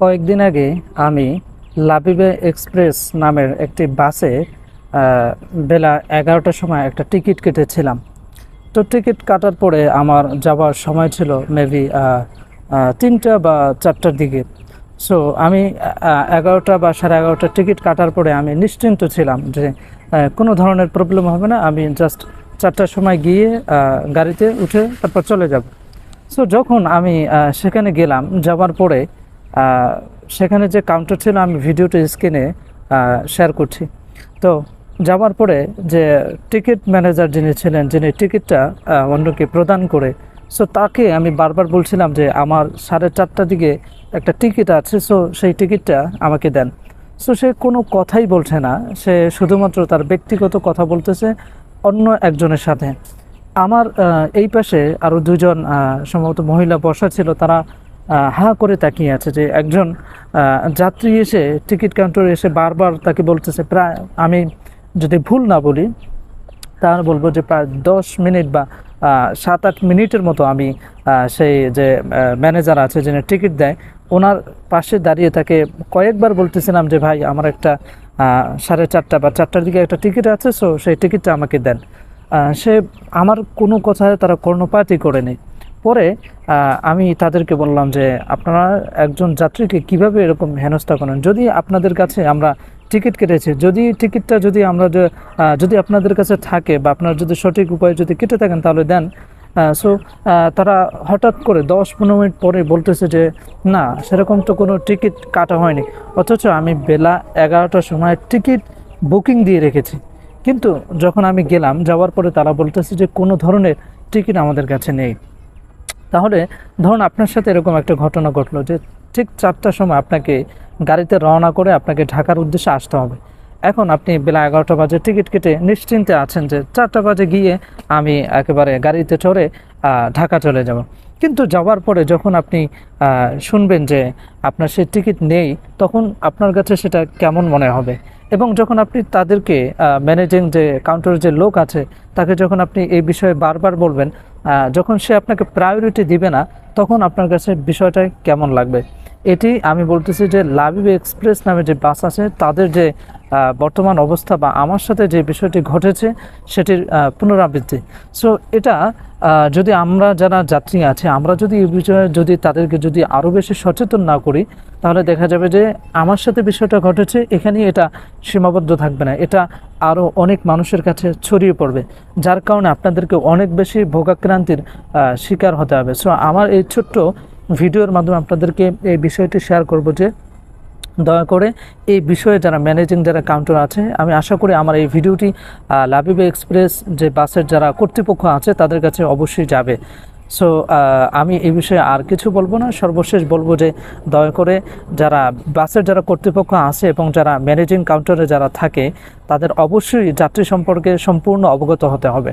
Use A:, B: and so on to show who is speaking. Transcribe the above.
A: কয়েকদিন আগে আমি লাবিবে এক্সপ্রেস নামের একটি বাসে বেলা এগারোটার সময় একটা টিকিট কেটেছিলাম। তো টিকিট কাটার পরে আমার যাওয়ার সময় ছিল মেবি তিনটা বা চারটার দিকে। সো আমি এগারোটা বা সাড়ে এগারোটার টিকিট কাটার পরে আমি নিশ্চিন্ত ছিলাম যে কোনো ধরনের প্রবলেম হবে না। আমি জাস্ট চারটার সময় গিয়ে গাড়িতে উঠে তারপর চলে যাব। সো যখন আমি সেখানে গেলাম, যাওয়ার পরে সেখানে যে কাউন্টার ছিল, আমি ভিডিওটা স্ক্রিনে শেয়ার করছি। তো যাওয়ার পরে যে টিকিট ম্যানেজার যিনি ছিলেন, যিনি টিকিটটা অন্যকে প্রদান করে সো তাকে আমি বারবার বলছিলাম যে আমার সাড়ে চারটার দিকে একটা টিকিট আছে সো সেই টিকিটটা আমাকে দেন। সো সে কোনো কথাই বলছে না, সে শুধুমাত্র তার ব্যক্তিগত কথা বলতেছে অন্য একজনের সাথে। আমার এই পাশে আরও দুজন সম্ভবত মহিলা বসা ছিল, তারা হা করে তাকিয়ে আছে যে একজন যাত্রী এসে টিকিট কাউন্টারে এসে বারবার তাকে বলতেছে, প্রায় আমি যদি ভুল না বলি, তাহলে বলব যে প্রায় দশ মিনিট বা সাত আট মিনিটের মতো আমি সেই যে ম্যানেজার আছে যিনি টিকিট দেয়, ওনার পাশে দাঁড়িয়ে তাকে কয়েকবার বলতেছিলাম যে, ভাই, আমার একটা সাড়ে চারটা বা চারটার দিকে একটা টিকিট আছে, সো সেই টিকিটটা আমাকে দেন। সে আমার কোনো কথায় তারা কর্ণপাতই করেনি। পরে আমি তাদেরকে বললাম যে, আপনারা একজন যাত্রীকে কীভাবে এরকম হেনস্থা করেন? যদি আপনাদের কাছে আমরা টিকিট কেটেছি, যদি টিকিটটা যদি আমরা যদি আপনাদের কাছে থাকে বা আপনারা যদি সঠিক উপায়ে যদি কেটে থাকেন তাহলে দেন। সো তারা হঠাৎ করে দশ পনেরো মিনিট পরে বলতেছে যে, না, সেরকম তো কোনো টিকিট কাটা হয়নি। অথচ আমি বেলা এগারোটার সময় টিকিট বুকিং দিয়ে রেখেছি। কিন্তু যখন আমি গেলাম, যাওয়ার পরে তারা বলতেছে যে, কোনো ধরনের টিকিট আমাদের কাছে নেই। তাহলে ধরুন আপনার সাথে এরকম একটা ঘটনা ঘটলো যে ঠিক চারটার সময় আপনাকে গাড়িতে রওনা করে আপনাকে ঢাকার উদ্দেশ্যে আসতে হবে। এখন আপনি বেলা এগারোটা বাজে টিকিট কেটে নিশ্চিন্তে আছেন যে চারটা বাজে গিয়ে আমি একেবারে গাড়িতে চড়ে ঢাকা চলে যাব। কিন্তু যাওয়ার পরে যখন আপনি শুনবেন যে আপনার সেই টিকিট নেই, তখন আপনার কাছে সেটা কেমন মনে হবে? এবং যখন আপনি তাদেরকে ম্যানেজিং যে কাউন্টার যে লোক আছে, তাকে যখন আপনি এই বিষয়ে বারবার বলবেন যখন সে আপনাকে প্রায়োরিটি দিবে না, তখন আপনার কাছে বিষয়টা কেমন লাগবে? এটি আমি বলতেছি যে লাবিব এক্সপ্রেস নামে যে বাস আছে, তাদের যে বর্তমান অবস্থা বা আমার সাথে যে বিষয়টি ঘটেছে, সেটির পুনরাবৃত্তি। সো এটা যদি আমরা যারা যাত্রী আছে, আমরা যদি এই বিষয়ে যদি তাদেরকে যদি আরও বেশি সচেতন না করি, তাহলে দেখা যাবে যে আমার সাথে বিষয়টা ঘটেছে, এখানেই এটা সীমাবদ্ধ থাকবে না। এটা আরও অনেক মানুষের কাছে ছড়িয়ে পড়বে, যার কারণে আপনাদেরকে অনেক বেশি ভোগাক্রান্তির শিকার হতে হবে। সো আমার এই ছোট্ট ভিডিওর মাধ্যমে আপনাদেরকে এই বিষয়টি শেয়ার করব যে, দয়া করে এই বিষয়ে যারা ম্যানেজিং যারা কাউন্টার আছে, আমি আশা করি আমার এই ভিডিওটি লাবিবে এক্সপ্রেস যে বাসের যারা কর্তৃপক্ষ আছে, তাদের কাছে অবশ্যই যাবে। সো আমি এই বিষয়ে আর কিছু বলব না, সর্বশেষ বলব যে, দয়া করে যারা বাসের যারা কর্তৃপক্ষ আছে এবং যারা ম্যানেজিং কাউন্টারে যারা থাকে, তাদের অবশ্যই যাত্রী সম্পর্কে সম্পূর্ণ অবগত হতে হবে।